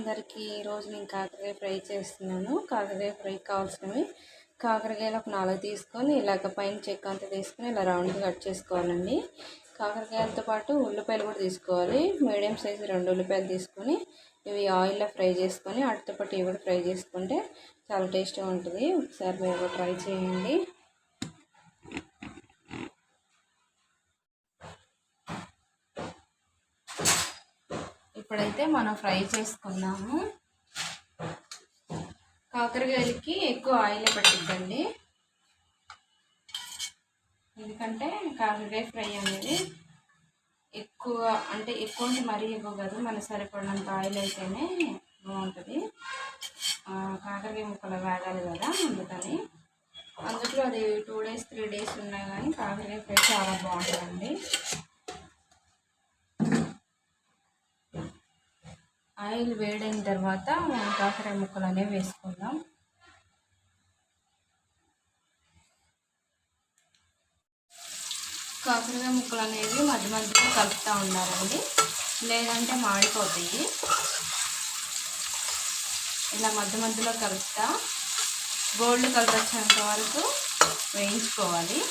అందరికీ ఈరోజు నేను కాకరకాయ ఫ్రై చేస్తున్నాను. కాకరకాయ ఫ్రై కావాల్సినవి కాకరకాయలు ఒక నాలుగు తీసుకొని ఇలాగ పైన చెక్క అంతా తీసుకొని ఇలా రౌండ్గా కట్ చేసుకోవాలండి. కాకరకాయలతో పాటు ఉల్లిపాయలు కూడా తీసుకోవాలి. మీడియం సైజు రెండు ఉల్లిపాయలు తీసుకొని ఇవి ఆయిల్లో ఫ్రై చేసుకొని వాటితో పాటు ఇవి కూడా ఫ్రై చేసుకుంటే చాలా టేస్ట్గా ఉంటుంది. ఒకసారి మీరు ట్రై చేయండి. ఇప్పుడైతే మనం ఫ్రై చేసుకున్నాము కాకరకాయలకి ఎక్కువ ఆయిల్ పట్టిద్దండి. ఎందుకంటే కాకరకాయ ఫ్రై అనేది ఎక్కువ అంటే ఎక్కువ అంటే మరీ ఎక్కువ కాదు మన సరిపడినంత ఆయిల్ అయితేనే బాగుంటుంది. కాకరకాయ ముక్కలు వేగాలి కదా అందుకని. అందులో అది టూ డేస్ త్రీ డేస్ ఉన్నా కానీ కాకరకాయ ఫ్రై చాలా బాగుంటుందండి. ఆయిల్ వేడైన తర్వాత మనం కాకర ముక్కలు అనేవి వేసుకుందాం. కాకరకాయ ముక్కలు అనేవి మధ్య మధ్యలో కలుపుతూ ఉండాలండి. లేదంటే మాడిపోతాయి. ఇలా మధ్య మధ్యలో కలుపుతా. గోల్డ్ కలర్ వచ్చేంత వరకు వేయించుకోవాలి.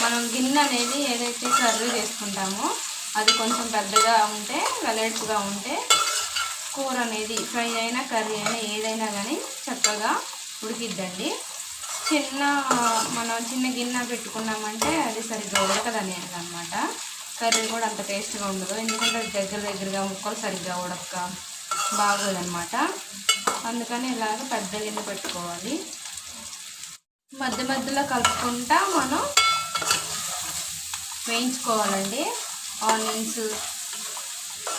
మనం గిన్నె అనేది ఏదైతే కర్రీ చేసుకుంటామో అది కొంచెం పెద్దగా ఉంటే వెలడ్స్గా ఉంటే కూర అనేది ఫ్రై అయినా కర్రీ అయినా ఏదైనా కానీ చక్కగా ఉడికిద్దండి. చిన్న మనం చిన్న గిన్నె పెట్టుకున్నామంటే అది సరిగ్గా ఉడకదని అనమాట కర్రీ కూడా అంత టేస్ట్గా ఉండదు. ఎందుకంటే అది దగ్గర దగ్గరగా ముక్కలు సరిగ్గా ఉడక బాగోదనమాట అందుకని ఇలాగ పెద్ద గిన్నె పెట్టుకోవాలి. మధ్య మధ్యలో కలుపుకుంటా మనం వేయించుకోవాలండి. ఆనియన్స్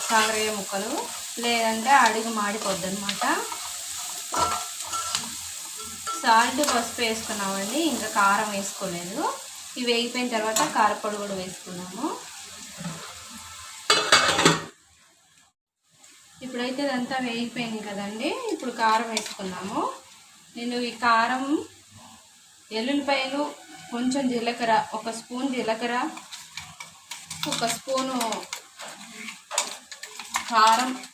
కాకరకాయ ముక్కలు లేదంటే అడుగు మాడిపోద్ది అనమాట సాల్ట్ పసుపు వేసుకున్నామండి ఇంకా కారం వేసుకోలేదు. ఇవి వేగిపోయిన తర్వాత కారపొడి కూడా వేసుకున్నాము. ఇప్పుడైతే ఇదంతా వేగిపోయింది కదండి ఇప్పుడు కారం వేసుకున్నాము. నేను ఈ కారం ఎల్లుల్లిపాయలు కొంచెం జీలకర్ర ఒక స్పూన్ జీలకర్ర ఒక స్పూను కారం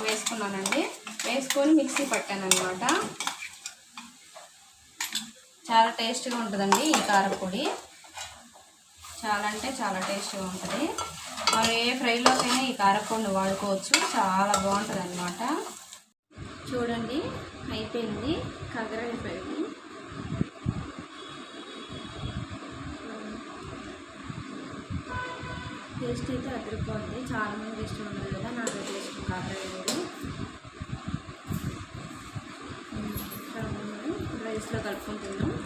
వేసుకున్నానండి. వేసుకొని మిక్సీ పట్టాను అనమాట చాలా టేస్ట్గా ఉంటుందండి ఈ కారపొడి చాలా అంటే చాలా టేస్ట్గా ఉంటుంది. మనం ఏ ఫ్రైలోకైనా ఈ కారపొడిని వాడుకోవచ్చు. చాలా బాగుంటుంది చూడండి అయిపోయింది కగర ఫ్రై. టేస్ట్ అయితే అదిరిపోతుంది చాలా మంది ఇష్టం ఉండదు కదా నాకు అయితే ఇష్టం రైస్లో కలుపుకుంటున్నాం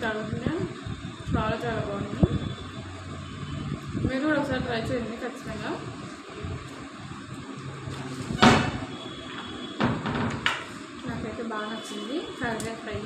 ఇది చాలా చాలా బాగుంది. మీరు కూడా ఒకసారి ట్రై చేయండి ఖచ్చితంగా. నాకైతే బాగా నచ్చింది. కరివేపాకు ఫ్రై